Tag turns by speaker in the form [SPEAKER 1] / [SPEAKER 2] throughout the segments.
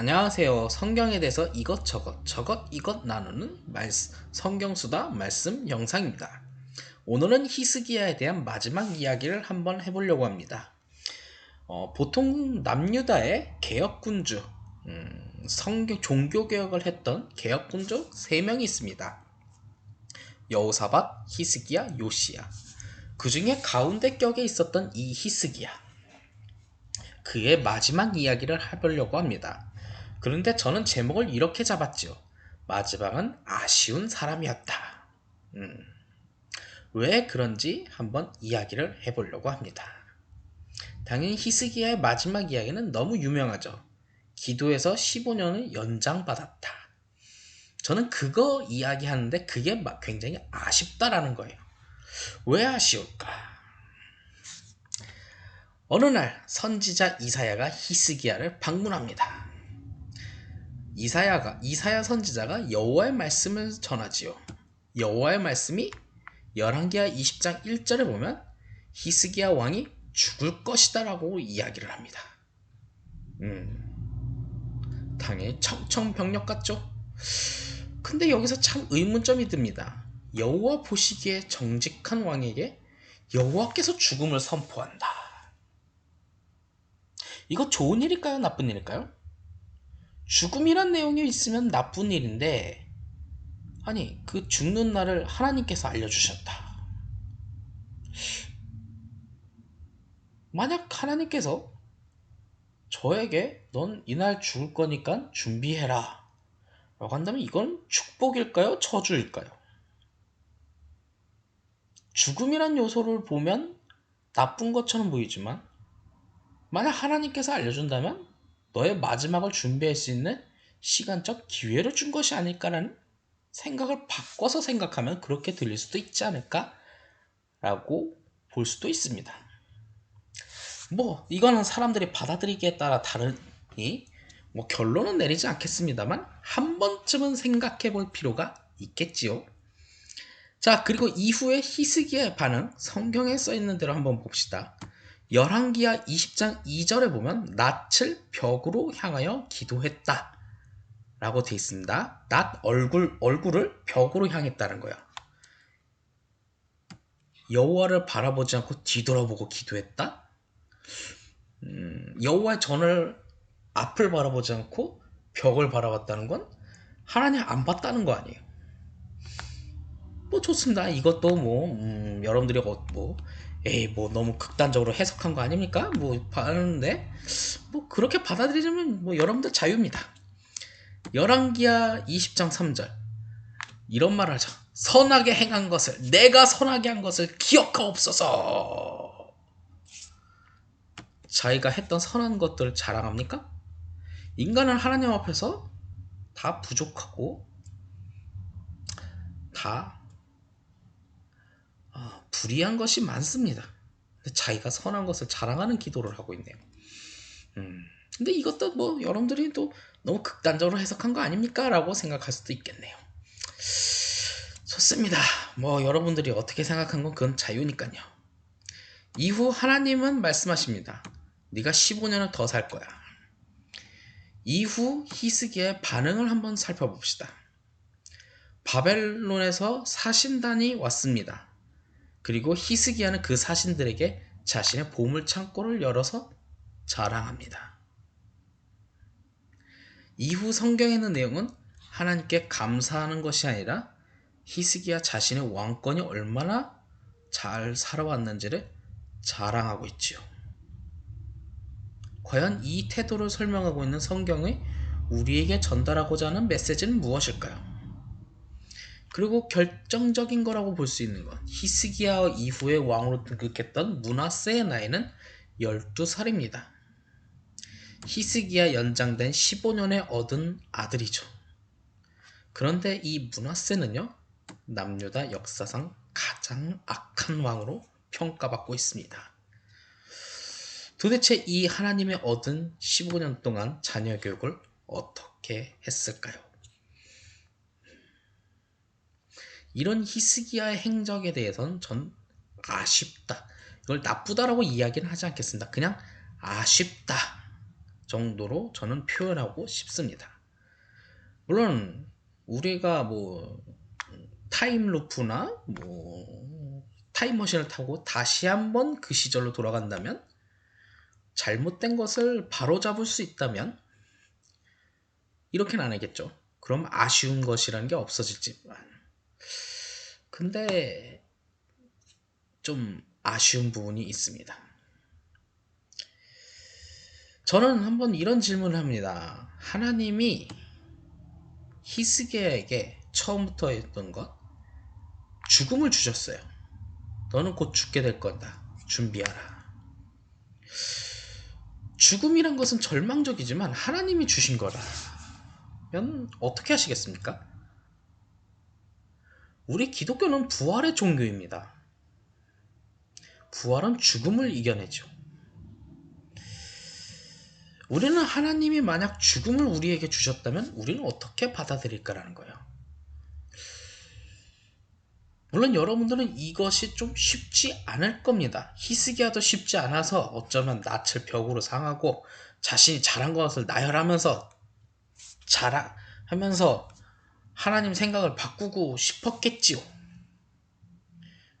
[SPEAKER 1] 안녕하세요. 성경에 대해서 이것저것 저것 이것 나누는 말씀, 성경수다 말씀 영상입니다. 오늘은 히스기야에 대한 마지막 이야기를 한번 해보려고 합니다. 어, 보통 남유다의 개혁군주, 음, 성경 종교개혁을 했던 개혁군주 3명이 있습니다. 여호사밧, 히스기야, 요시야. 그 중에 가운데 격에 있었던 이 히스기야. 그의 마지막 이야기를 해보려고 합니다. 그런데 저는 제목을 이렇게 잡았죠. 마지막은 아쉬운 사람이었다. 음, 왜 그런지 한번 이야기를 해보려고 합니다. 당연히 히스기야의 마지막 이야기는 너무 유명하죠. 기도에서 15년을 연장받았다. 저는 그거 이야기하는데 그게 굉장히 아쉽다라는 거예요. 왜 아쉬울까? 어느 날 선지자 이사야가 히스기야를 방문합니다. 이사야가 이사야 선지자가 여호와의 말씀을 전하지요. 여호와의 말씀이 열왕기하 20장 1절에 보면 히스기야 왕이 죽을 것이다라고 이야기를 합니다. 음, 당연히 청청병력 같죠? 근데 여기서 참 의문점이 듭니다. 여호와 보시기에 정직한 왕에게 여호와께서 죽음을 선포한다. 이거 좋은 일일까요? 나쁜 일일까요? 죽음이란 내용이 있으면 나쁜 일인데 아니 그 죽는 날을 하나님께서 알려주셨다. 만약 하나님께서 저에게 넌 이날 죽을 거니까 준비해라 라고 한다면 이건 축복일까요? 저주일까요? 죽음이란 요소를 보면 나쁜 것처럼 보이지만 만약 하나님께서 알려준다면 너의 마지막을 준비할 수 있는 시간적 기회를 준 것이 아닐까라는 생각을 바꿔서 생각하면 그렇게 들릴 수도 있지 않을까라고 볼 수도 있습니다. 뭐 이거는 사람들이 받아들이기에 따라 다르니 뭐 결론은 내리지 않겠습니다만 한 번쯤은 생각해 볼 필요가 있겠지요. 자 그리고 이후에 히스기야의 반응 성경에 써 있는 대로 한번 봅시다. 열왕기하 20장 2절에 보면 낯을 벽으로 향하여 기도했다. 라고 되어 있습니다. 낯 얼굴 얼굴을 벽으로 향했다는 거야. 여호와를 바라보지 않고 뒤돌아보고 기도했다. 음, 여호와의 전을 앞을 바라보지 않고 벽을 바라봤다는 건 하나님 안 봤다는 거 아니에요. 뭐 좋습니다. 이것도 뭐 음, 여러분들이 뭐 에이 뭐 너무 극단적으로 해석한 거 아닙니까? 뭐 하는데 뭐 그렇게 받아들이면 뭐 여러분들 자유입니다. 열왕기하 20장 3절 이런 말을 하죠. 선하게 행한 것을 내가 선하게 한 것을 기억하옵소서. 자기가 했던 선한 것들을 자랑합니까? 인간은 하나님 앞에서 다 부족하고 다 불이한 것이 많습니다. 자기가 선한 것을 자랑하는 기도를 하고 있네요. 음, 근데 이것도 뭐 여러분들이 또 너무 극단적으로 해석한 거 아닙니까? 라고 생각할 수도 있겠네요. 좋습니다. 뭐 여러분들이 어떻게 생각한 건 그건 자유니까요. 이후 하나님은 말씀하십니다. 네가 15년을 더 살 거야. 이후 히스기의 반응을 한번 살펴봅시다. 바벨론에서 사신단이 왔습니다. 그리고 히스기야는 그 사신들에게 자신의 보물 창고를 열어서 자랑합니다. 이후 성경에 있는 내용은 하나님께 감사하는 것이 아니라 히스기야 자신의 왕권이 얼마나 잘 살아왔는지를 자랑하고 있지요. 과연 이 태도를 설명하고 있는 성경이 우리에게 전달하고자 하는 메시지는 무엇일까요? 그리고 결정적인 거라고 볼 수 있는 건 히스기야 이후에 왕으로 등극했던 문하세의 나이는 12살입니다. 히스기야 연장된 15년에 얻은 아들이죠. 그런데 이 문하세는요, 남유다 역사상 가장 악한 왕으로 평가받고 있습니다. 도대체 이 하나님의 얻은 15년 동안 자녀 교육을 어떻게 했을까요? 이런 히스기야의 행적에 대해서는 전 아쉽다. 이걸 나쁘다라고 이야기는 하지 않겠습니다. 그냥 아쉽다 정도로 저는 표현하고 싶습니다. 물론 우리가 뭐 타임루프나 뭐 타임머신을 타고 다시 한번 그 시절로 돌아간다면 잘못된 것을 바로잡을 수 있다면 이렇게는 안 하겠죠. 그럼 아쉬운 것이라는 게 없어질지만 근데 좀 아쉬운 부분이 있습니다. 저는 한번 이런 질문을 합니다. 하나님이 히스기야에게 처음부터 했던 것 죽음을 주셨어요. 너는 곧 죽게 될 거다. 준비하라. 죽음이란 것은 절망적이지만 하나님이 주신 거라면 어떻게 하시겠습니까? 우리 기독교는 부활의 종교입니다. 부활은 죽음을 이겨내죠. 우리는 하나님이 만약 죽음을 우리에게 주셨다면 우리는 어떻게 받아들일까라는 거예요. 물론 여러분들은 이것이 좀 쉽지 않을 겁니다. 히스기야도 쉽지 않아서 어쩌면 낯을 벽으로 상하고 자신이 잘한 것을 나열하면서 자랑하면서 하나님 생각을 바꾸고 싶었겠지요.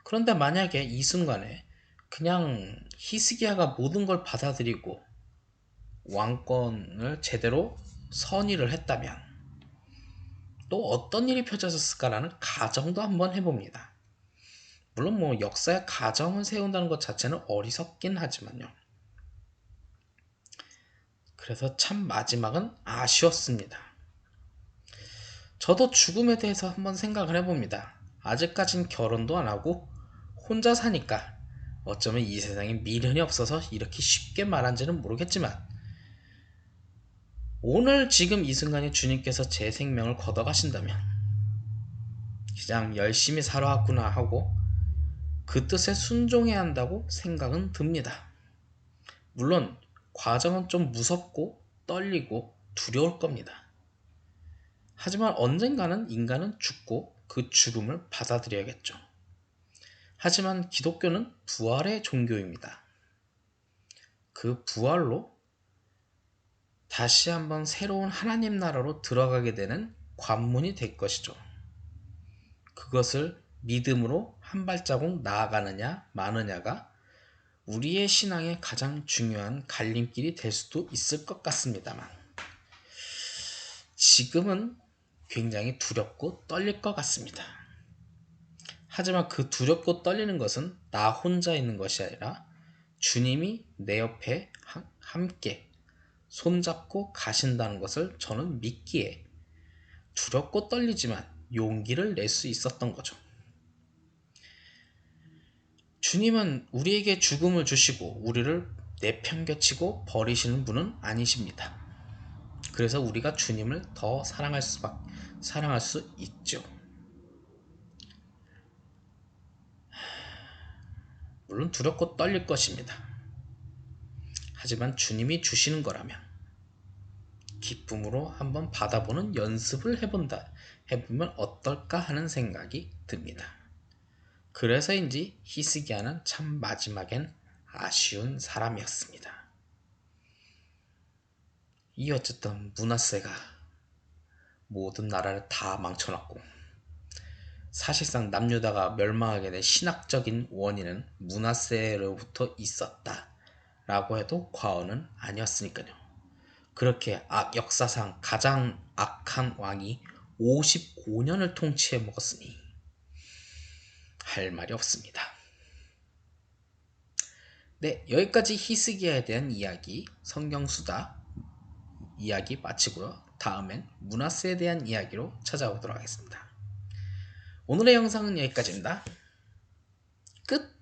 [SPEAKER 1] 그런데 만약에 이 순간에 그냥 히스기야가 모든 걸 받아들이고 왕권을 제대로 선의를 했다면 또 어떤 일이 펼쳐졌을까라는 가정도 한번 해봅니다. 물론 뭐 역사의 가정을 세운다는 것 자체는 어리석긴 하지만요. 그래서 참 마지막은 아쉬웠습니다. 저도 죽음에 대해서 한번 생각을 해봅니다. 아직까진 결혼도 안 하고 혼자 사니까 어쩌면 이 세상에 미련이 없어서 이렇게 쉽게 말한지는 모르겠지만 오늘 지금 이 순간에 주님께서 제 생명을 걷어가신다면 그냥 열심히 살아왔구나 하고 그 뜻에 순종해야 한다고 생각은 듭니다. 물론 과정은 좀 무섭고 떨리고 두려울 겁니다. 하지만 언젠가는 인간은 죽고 그 죽음을 받아들여야겠죠. 하지만 기독교는 부활의 종교입니다. 그 부활로 다시 한번 새로운 하나님 나라로 들어가게 되는 관문이 될 것이죠. 그것을 믿음으로 한 발자국 나아가느냐 마느냐가 우리의 신앙의 가장 중요한 갈림길이 될 수도 있을 것 같습니다만 지금은 굉장히 두렵고 떨릴 것 같습니다. 하지만 그 두렵고 떨리는 것은 나 혼자 있는 것이 아니라 주님이 내 옆에 함께 손잡고 가신다는 것을 저는 믿기에 두렵고 떨리지만 용기를 낼 수 있었던 거죠. 주님은 우리에게 죽음을 주시고 우리를 내팽겨치고 버리시는 분은 아니십니다. 그래서 우리가 주님을 더 사랑할 수밖 사랑할 수 있죠. 물론 두렵고 떨릴 것입니다. 하지만 주님이 주시는 거라면 기쁨으로 한번 받아보는 연습을 해본다. 해보면 어떨까 하는 생각이 듭니다. 그래서인지 히스기야는 참 마지막엔 아쉬운 사람이었습니다. 이 어쨌든 문하세가 모든 나라를 다 망쳐놨고 사실상 남유다가 멸망하게 된 신학적인 원인은 문하세로부터 있었다 라고 해도 과언은 아니었으니까요. 그렇게 악, 역사상 가장 악한 왕이 55년을 통치해 먹었으니 할 말이 없습니다. 네, 여기까지 히스기야에 대한 이야기, 성경수다 이야기 마치고요. 다음엔 문하세에 대한 이야기로 찾아오도록 하겠습니다. 오늘의 영상은 여기까지입니다. 끝!